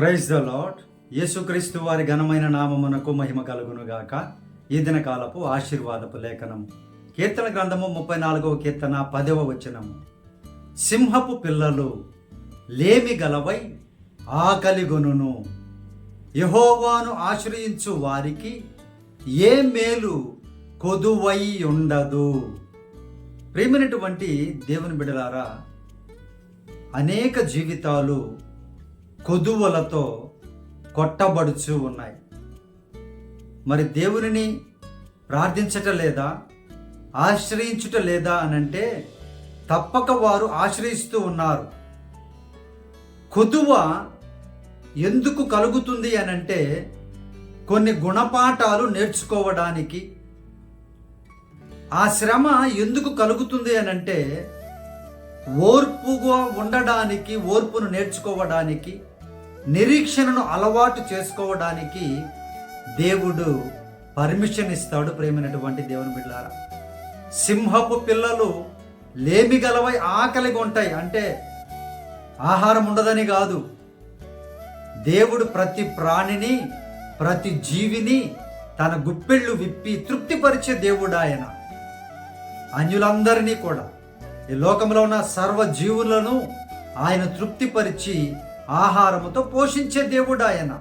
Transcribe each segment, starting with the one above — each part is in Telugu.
ప్రైజ్ ద లాడ్ యేసుక్రీస్తు వారి ఘనమైన నామమునకు మహిమ కలుగునుగాక ఈ దిన కాలపు ఆశీర్వాదపు లేఖనం కీర్తన గ్రంథము ముప్పై నాలుగవ కీర్తన పదవ వచనము. సింహపు పిల్లలు లేమి గలవై ఆకలిగొనును. యహోవాను ఆశ్రయించు వారికి ఏ మేలు కొదువై ఉండదు. ప్రేమైనటువంటి దేవుని బిడలారా అనేక జీవితాలు కొదువలతో కొట్టబడుచు ఉన్నాయి. మరి దేవునిని ప్రార్థించట లేదా? ఆశ్రయించుట లేదా అనంటే తప్పక వారు ఆశ్రయిస్తూ ఉన్నారు. కొదువ ఎందుకు కలుగుతుంది అనంటే కొన్ని గుణపాఠాలు నేర్చుకోవడానికి. ఆ శ్రమ ఎందుకు కలుగుతుంది అనంటే ఓర్పుగా ఉండడానికి ఓర్పును నేర్చుకోవడానికి నిరీక్షణను అలవాటు చేసుకోవడానికి దేవుడు పర్మిషన్ ఇస్తాడు ప్రేమైనటువంటి దేవుని బిడ్డారా సింహపు పిల్లలు లేమి గలవై ఆకలిగా ఉంటాయి. అంటే ఆహారం ఉండదని కాదు. దేవుడు ప్రతి ప్రాణిని ప్రతి జీవిని తన గుప్పెళ్ళు విప్పి తృప్తిపరిచే దేవుడు ఆయన. అన్యులందరినీ కూడా. ఈ లోకంలో ఉన్న సర్వ జీవులను ఆయన తృప్తిపరిచి ఆహారముతో పోషించే దేవుడు ఆయన.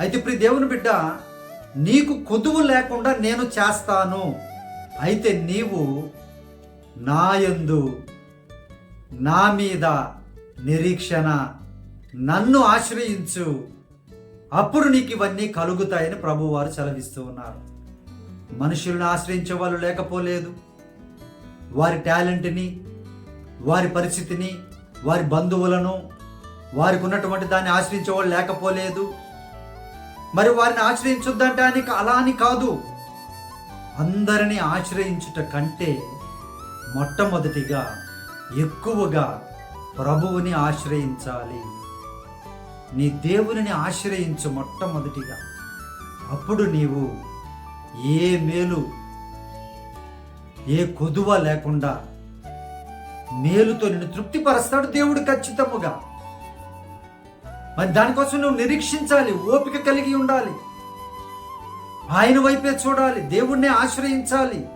అయితే ఇప్పుడు దేవుని బిడ్డ నీకు కొదువు లేకుండా నేను చేస్తాను. అయితే నీవు నాయందు నా మీద నిరీక్షణ నన్ను ఆశ్రయించు. అప్పుడు నీకు ఇవన్నీ కలుగుతాయని ప్రభువారు సెలవిస్తూ ఉన్నారు. మనుషులను ఆశ్రయించే వాళ్ళు లేకపోలేదు. వారి టాలెంట్ని వారి పరిస్థితిని వారి బంధువులను వారికి ఉన్నటువంటి దాన్ని ఆశ్రయించేవాళ్ళు లేకపోలేదు. మరి వారిని ఆశ్రయించొద్దంటానికి అలా అని కాదు. అందరినీ ఆశ్రయించుట కంటే మొట్టమొదటిగా ఎక్కువగా ప్రభువుని ఆశ్రయించాలి. నీ దేవునిని ఆశ్రయించు మొట్టమొదటిగా. అప్పుడు నీవు ఏ మేలు ఏ కొదువ లేకుండా మేలుతో నిన్ను తృప్తిపరుస్తాడు దేవుడు ఖచ్చితముగా. మరి దానికోసం నువ్వు నిరీక్షించాలి ఓపిక కలిగి ఉండాలి. ఆయన వైపే చూడాలి దేవుణ్ణి ఆశ్రయించాలి.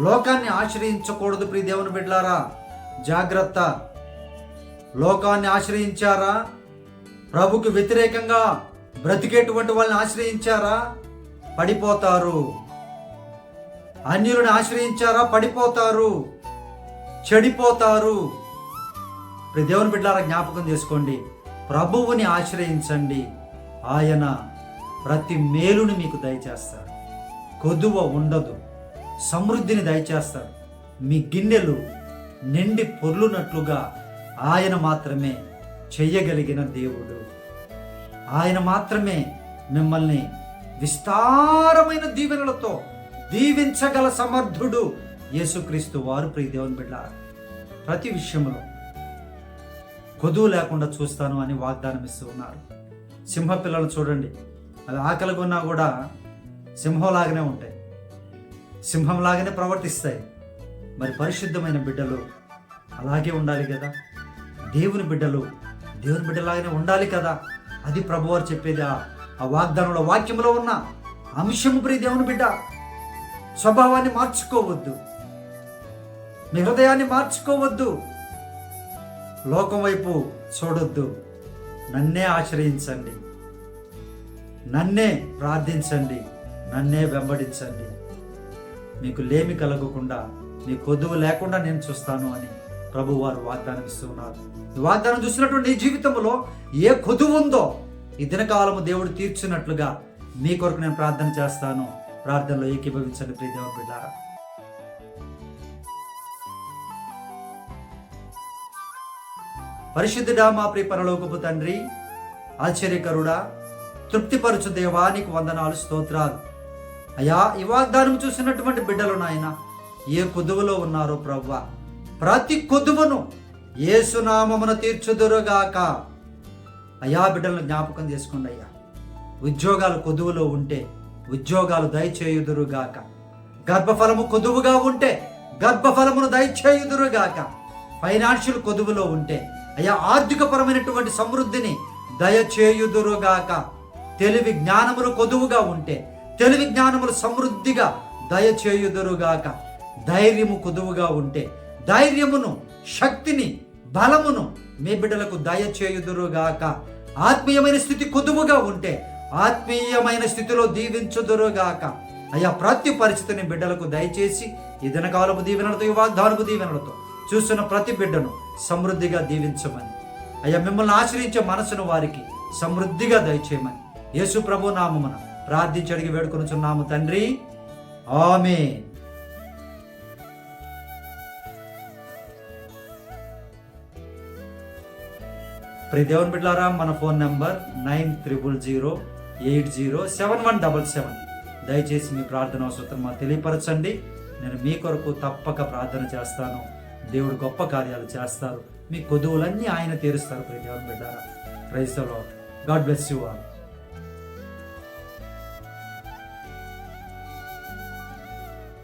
లోకాన్ని ఆశ్రయించకూడదు ప్రియ దేవుని బిడ్లారా జాగ్రత్త. లోకాన్ని ఆశ్రయించారా? ప్రభుకి వ్యతిరేకంగా బ్రతికేటువంటి వాళ్ళని ఆశ్రయించారా? పడిపోతారు. అన్యులను ఆశ్రయించారా? పడిపోతారు. చెడిపోతారు. ఇప్పుడు దేవుని బిడ్డలారా జ్ఞాపకం చేసుకోండి. ప్రభువుని ఆశ్రయించండి. ఆయన ప్రతి మేలుని మీకు దయచేస్తాడు కొదువ ఉండదు. సమృద్ధిని దయచేస్తాడు మీ గిన్నెలు నిండి పొర్లునట్లుగా ఆయన మాత్రమే చెయ్యగలిగిన దేవుడు. ఆయన మాత్రమే మిమ్మల్ని విస్తారమైన దీవెనలతో దీవించగల సమర్థుడు యేసుక్రీస్తు వారు. ప్రీ దేవుని బిడ్డ ప్రతి విషయంలో కొదువు లేకుండా చూస్తాను అని వాగ్దానం ఇస్తూ ఉన్నారు. సింహ పిల్లలు చూడండి. అవి ఆకలి కొన్నా కూడా సింహంలాగానే ఉంటాయి. సింహంలాగానే ప్రవర్తిస్తాయి. మరి పరిశుద్ధమైన బిడ్డలు అలాగే ఉండాలి కదా? దేవుని బిడ్డలు దేవుని బిడ్డలాగానే ఉండాలి కదా? అది ప్రభువారు చెప్పేది ఆ ఆ వాగ్దానంలో వాక్యంలో ఉన్న అంశము ప్రియ దేవుని బిడ్డ. స్వభావాన్ని మార్చుకోవద్దు. మీ హృదయాన్ని మార్చుకోవద్దు. లోకం వైపు చూడొద్దు. నన్నే ఆశ్రయించండి. నన్నే ప్రార్థించండి. నన్నే వెంబడించండి. మీకు లేమి కలగకుండా మీ కొద్దువు లేకుండా నేను చూస్తాను అని ప్రభు వారు వాగ్దానం ఇస్తున్నారు. వాగ్దానం చూసినటువంటి నీ జీవితంలో ఏ కొదువు ఉందో ఈ దినకాలము దేవుడు తీర్చినట్లుగా మీ కొరకు నేను ప్రార్థన చేస్తాను. ప్రార్థనలో ఏకీభవించండి ప్రియదేవ బిడ్డారా. పరిశుద్ధుడా మా ప్రియ పరలోకపు తండ్రి ఆశ్చర్యకరుడా తృప్తిపరచు దేవా నీకు వందనాలు స్తోత్రాలు. అయా ఈ వాగ్దానం చూసినటువంటి బిడ్డలు నాయన ఏ కొదువులో ఉన్నారో ప్రవ్వ ప్రతి కొదువును ఏసునామమున తీర్చుదురుగాక. అయా బిడ్డలను జ్ఞాపకం చేసుకోండి అయ్యా. ఉద్యోగాలు కొదువులో ఉంటే ఉద్యోగాలు దయచేయుదురుగాక. గర్భఫలము కొదువుగా ఉంటే గర్భఫలమును దయచేయుదురుగాక. ఫైనాన్షియల్ కొదువులో ఉంటే అయ్యా ఆర్థికపరమైనటువంటి సమృద్ధిని దయచేయుదురుగాక. తెలివి జ్ఞానములు కొదువుగా ఉంటే తెలివి జ్ఞానములు సమృద్ధిగా దయచేయుదురుగాక. ధైర్యము కొదువుగా ఉంటే ధైర్యమును శక్తిని బలమును మీ బిడ్డలకు దయచేయుదురుగాక. ఆత్మీయమైన స్థితి కొదువుగా ఉంటే ఆత్మీయమైన స్థితిలో దీవించుదురుగాక. అయ్యా ప్రతి పరిస్థితిని బిడ్డలకు దయచేసి ఈ దినకాలపు దీవెనలతో ఈ వాగ్దానపు దీవెనలతో చూస్తున్న ప్రతి బిడ్డను సమృద్ధిగా దీవించమని. అయ్యా మిమ్మల్ని ఆశ్రయించే మనసును వారికి సమృద్ధిగా దయచేయమని. యేసు ప్రభు నామమున ప్రార్థించి అడిగి వేడుకొనుచున్నాము తండ్రి. ఆమె ప్రియ దేవుని బిడ్లారా మన phone number nine triple zero eight zero seven one double seven. దయచేసి మీ ప్రార్థన అవసరం మాకు తెలియపరచండి. నేను మీ కొరకు తప్పక ప్రార్థన చేస్తాను. దేవుడు గొప్ప కార్యాలు చేస్తారు. మీ కొదువులన్నీ ఆయన తీరుస్తారు. ప్రతి బిడ్డారా క్రైస్తవ గాడ్ బ్లెస్ యూ ఆల్.